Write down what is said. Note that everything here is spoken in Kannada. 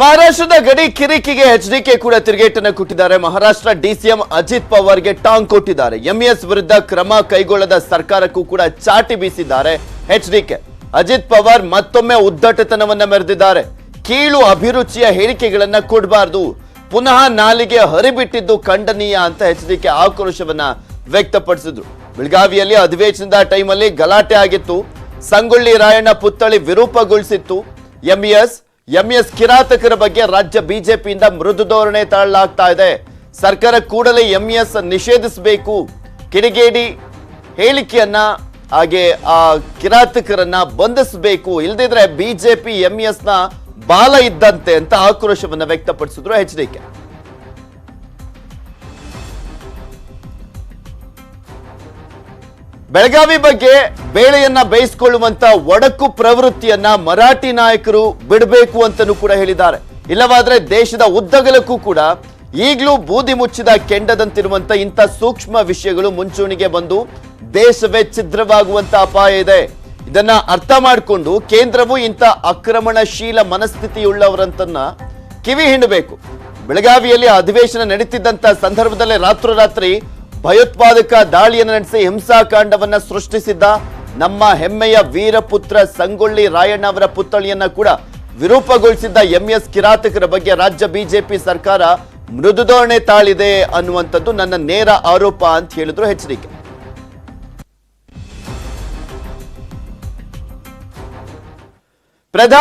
ಮಹಾರಾಷ್ಟ್ರದ ಗಡಿ ಕಿರಿಕಿಗೆ ಎಚ್ಡಿಕೆ ಕೂಡ ತಿರುಗೇಟನ್ನು ಕೊಟ್ಟಿದ್ದಾರೆ. ಮಹಾರಾಷ್ಟ್ರ ಡಿಸಿಎಂ ಅಜಿತ್ ಪವಾರ್ಗೆ ಟಾಂಗ್ ಕೊಟ್ಟಿದ್ದಾರೆ. ಎಂಇಎಸ್ ವಿರುದ್ಧ ಕ್ರಮ ಕೈಗೊಳ್ಳದ ಸರ್ಕಾರಕ್ಕೂ ಕೂಡ ಚಾಟಿ ಬೀಸಿದ್ದಾರೆ ಎಚ್ಡಿಕೆ. ಅಜಿತ್ ಪವಾರ್ ಮತ್ತೊಮ್ಮೆ ಉದ್ದಟತನವನ್ನ ಮೆರೆದಿದ್ದಾರೆ. ಕೀಳು ಅಭಿರುಚಿಯ ಹೇಳಿಕೆಗಳನ್ನ ಕೊಡಬಾರದು. ಪುನಃ ನಾಲಿಗೆ ಹರಿಬಿಟ್ಟಿದ್ದು ಖಂಡನೀಯ ಅಂತ ಎಚ್ಡಿಕೆ ಆಕ್ರೋಶವನ್ನ ವ್ಯಕ್ತಪಡಿಸಿದ್ರು. ಬೆಳಗಾವಿಯಲ್ಲಿ ಅಧಿವೇಶನದ ಟೈಮಲ್ಲಿ ಗಲಾಟೆ ಆಗಿತ್ತು. ಸಂಗೊಳ್ಳಿ ರಾಯಣ್ಣ ಪುತ್ಥಳಿ ವಿರೂಪಗೊಳಿಸಿತ್ತು. ಎಂಇಎಸ್ ಎಂಇಎಸ್ ಕಿರಾತಕರ ಬಗ್ಗೆ ರಾಜ್ಯ ಬಿಜೆಪಿಯಿಂದ ಮೃದು ಧೋರಣೆ ತಾಳಲಾಗ್ತಾ ಇದೆ. ಸರ್ಕಾರ ಕೂಡಲೇ ಎಂಇಎಸ್ ನಿಷೇಧಿಸಬೇಕು. ಕಿಡಿಗೇಡಿ ಹೇಳಿಕೆಯನ್ನ ಹಾಗೆ ಆ ಕಿರಾತಕರನ್ನ ಬಂಧಿಸಬೇಕು. ಇಲ್ದಿದ್ರೆ ಬಿಜೆಪಿ ಎಂಎಸ್ನ ಬಾಲ ಇದ್ದಂತೆ ಅಂತ ಆಕ್ರೋಶವನ್ನು ವ್ಯಕ್ತಪಡಿಸಿದ್ರು ಎಚ್ ಡಿ ಕೆ ಬೆಳಗಾವಿ ಬಗ್ಗೆ ಬೇಳೆಯನ್ನ ಬೇಯಿಸಿಕೊಳ್ಳುವಂತ ಒಡಕು ಪ್ರವೃತ್ತಿಯನ್ನ ಮರಾಠಿ ನಾಯಕರು ಬಿಡಬೇಕು ಅಂತಲೂ ಕೂಡ ಹೇಳಿದ್ದಾರೆ. ಇಲ್ಲವಾದ್ರೆ ದೇಶದ ಉದ್ದಗಲಕ್ಕೂ ಕೂಡ ಈಗಲೂ ಬೂದಿ ಮುಚ್ಚಿದ ಕೆಂಡದಂತಿರುವಂತ ಇಂಥ ಸೂಕ್ಷ್ಮ ವಿಷಯಗಳು ಮುಂಚೂಣಿಗೆ ಬಂದು ದೇಶವೇ ಛಿದ್ರವಾಗುವಂತ ಅಪಾಯ ಇದೆ. ಇದನ್ನ ಅರ್ಥ ಮಾಡಿಕೊಂಡು ಕೇಂದ್ರವು ಇಂಥ ಆಕ್ರಮಣಶೀಲ ಮನಸ್ಥಿತಿಯುಳ್ಳವರಂತನ್ನ ಕಿವಿ ಹಿಂಡಬೇಕು. ಬೆಳಗಾವಿಯಲ್ಲಿ ಅಧಿವೇಶನ ನಡೀತಿದ್ದಂತ ಸಂದರ್ಭದಲ್ಲೇ ರಾತ್ರೋರಾತ್ರಿ ಭಯೋತ್ಪಾದಕ ದಾಳಿಯನ್ನು ನಡೆಸಿ ಹಿಂಸಾಕಾಂಡವನ್ನ ಸೃಷ್ಟಿಸಿದ್ದ ನಮ್ಮ ಹೆಮ್ಮೆಯ ವೀರಪುತ್ರ ಸಂಗೊಳ್ಳಿ ರಾಯಣ್ಣ ಅವರ ಪುತ್ಥಳಿಯನ್ನ ಕೂಡ ವಿರೂಪಗೊಳಿಸಿದ್ದ ಎಂಎಸ್ ಕಿರಾತಕರ ಬಗ್ಗೆ ರಾಜ್ಯ ಬಿಜೆಪಿ ಸರ್ಕಾರ ಮೃದುಧೋರಣೆ ತಾಳಿದೆ ಅನ್ನುವಂಥದ್ದು ನನ್ನ ನೇರ ಆರೋಪ ಅಂತ ಹೇಳಿದ್ರು ಎಚ್ಚರಿಕೆ. ಪ್ರಧಾನಿ